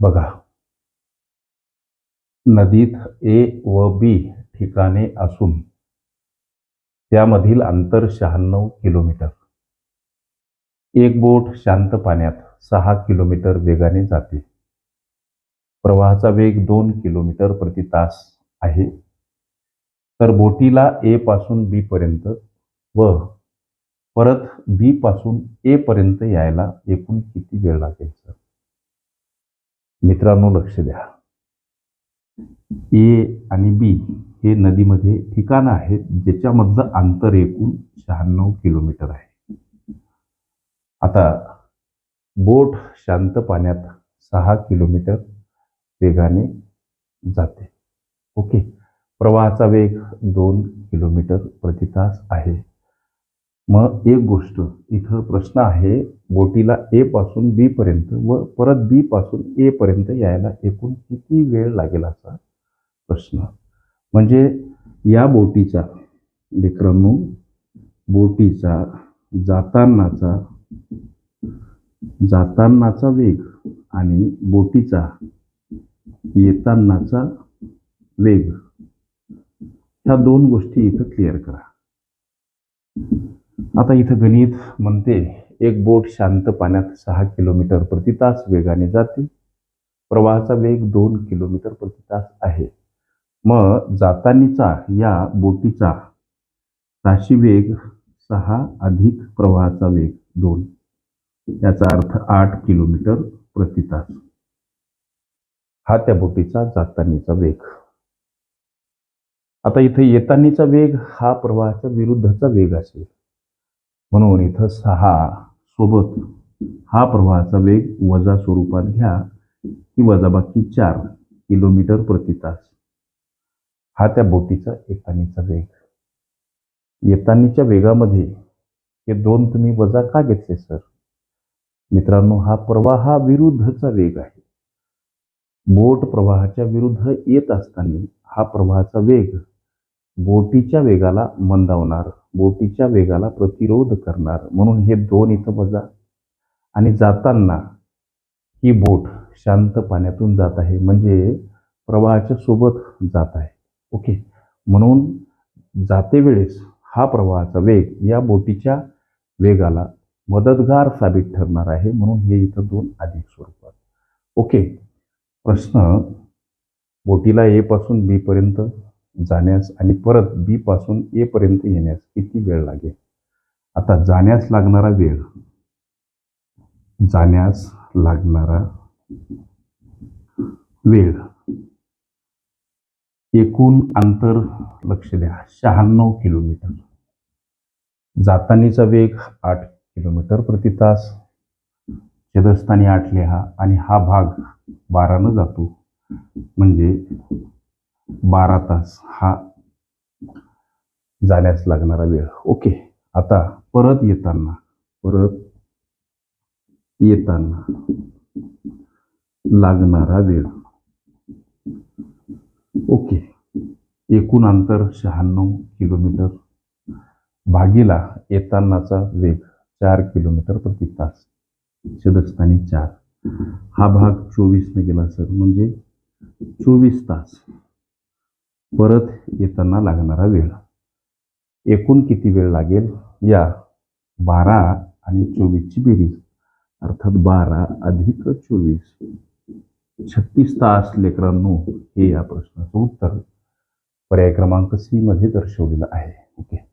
बघा. नदीत ए व बी ठिकाणे असून त्यामधील अंतर शहाण्णव किलोमीटर. एक बोट शांत पाण्यात सहा किलोमीटर वेगाने जाते. प्रवाहाचा वेग दोन किलोमीटर प्रति तास आहे. तर बोटीला ए पासून बी पर्यंत व परत बी पासून ए पर्यंत यायला एकूण किती वेळ लागेल सर? मित्रांनो लक्ष द्या. ए आणि बी हे नदीमध्ये ठिकाणं आहेत ज्याच्यामधलं अंतर एकूण शहाण्णव किलोमीटर आहे. आता बोट शांत पाण्यात सहा किलोमीटर वेगाने जाते. ओके? प्रवाहाचा वेग दोन किलोमीटर प्रति तास आहे. मग एक गोष्ट इथं प्रश्न आहे बोटीला ए पासून बी पर्यंत व परत बी पासून ए पर्यंत यायला एकूण किती वेळ लागेल असा प्रश्न. म्हणजे या बोटीचा लेकरांनो बोटीचा जातानाचा जातानाचा वेग आणि बोटीचा येतानाचा वेग ह्या दोन गोष्टी इथं क्लिअर करा. आता इथं गणित म्हणते एक बोट शांत पाण्यात सहा किलोमीटर प्रति तास वेगाने जाते. प्रवाहाचा वेग दोन किलोमीटर प्रति तास आहे. मग जातानीचा या बोटीचा ताशी वेग सहा अधिक प्रवाहाचा वेग दोन. याचा अर्थ आठ किलोमीटर प्रति तास. हा त्या बोटीचा जातानीचा वेग. आता इथे येतानीचा वेग हा प्रवाहाच्या विरुद्धचा वेग असेल. म्हणून इथं सहा सोबत हा प्रवाहाचा वेग वजा स्वरूपात घ्या की वजाबाकी चार किलोमीटर प्रति तास. हा त्या बोटीचा येतानीचा वेग. येतानीच्या वेगामध्ये हे दोन तुम्ही वजा का घेतले सर? मित्रांनो हा प्रवाहा विरुद्धचा वेग आहे. बोट प्रवाहाच्या विरुद्ध येत असताना हा प्रवाहाचा वेग बोटीच्या वेगाला मंदावणार बोटीच्या वेगाला प्रतिरोध करणार. म्हणून हे दोन इथं बजा आणि जाताना ही बोट शांत पाण्यातून जात आहे. म्हणजे प्रवाहाच्या सोबत जात आहे. ओके? म्हणून जाते वेळेस हा प्रवाहाचा वेग या बोटीच्या वेगाला मदतगार साबित ठरणार आहे. म्हणून हे इथं दोन अधिक स्वरूपात. ओके? प्रश्न बोटीला ए पासून जाण्यास आणि परत बी पासून ए पर्यंत येण्यास किती वेळ लागेल? आता जाण्यास लागणारा वेळ. जाण्यास लागणारा वेळ. एकूण अंतर लक्ष द्या. शहाण्णव किलोमीटर. जातानीचा वेग आठ किलोमीटर प्रति तास. छेदस्थानी आठ लिहा आणि हा भाग बारानं जातो. म्हणजे बारा तास हा जाण्यास लागणारा वेळ. ओके आता परत येताना परत येताना लागणारा वेळ. ओके एकूण अंतर शहाण्णव किलोमीटर. भागीला येतानाचा वेग चार किलोमीटर प्रति तास. छेदस्थानी चार. हा भाग चोवीसने गेला सर. म्हणजे चोवीस तास. परत येताना लागणारा वेळ. एकूण किती वेळ लागेल? या बारा आणि चोवीसची बेरीज. अर्थात बारा अधिक चोवीस. छत्तीस तास लेकरांनो हे या प्रश्नाचं उत्तर. पर्याय क्रमांक सी मध्ये दर्शवलेलं आहे. ओके.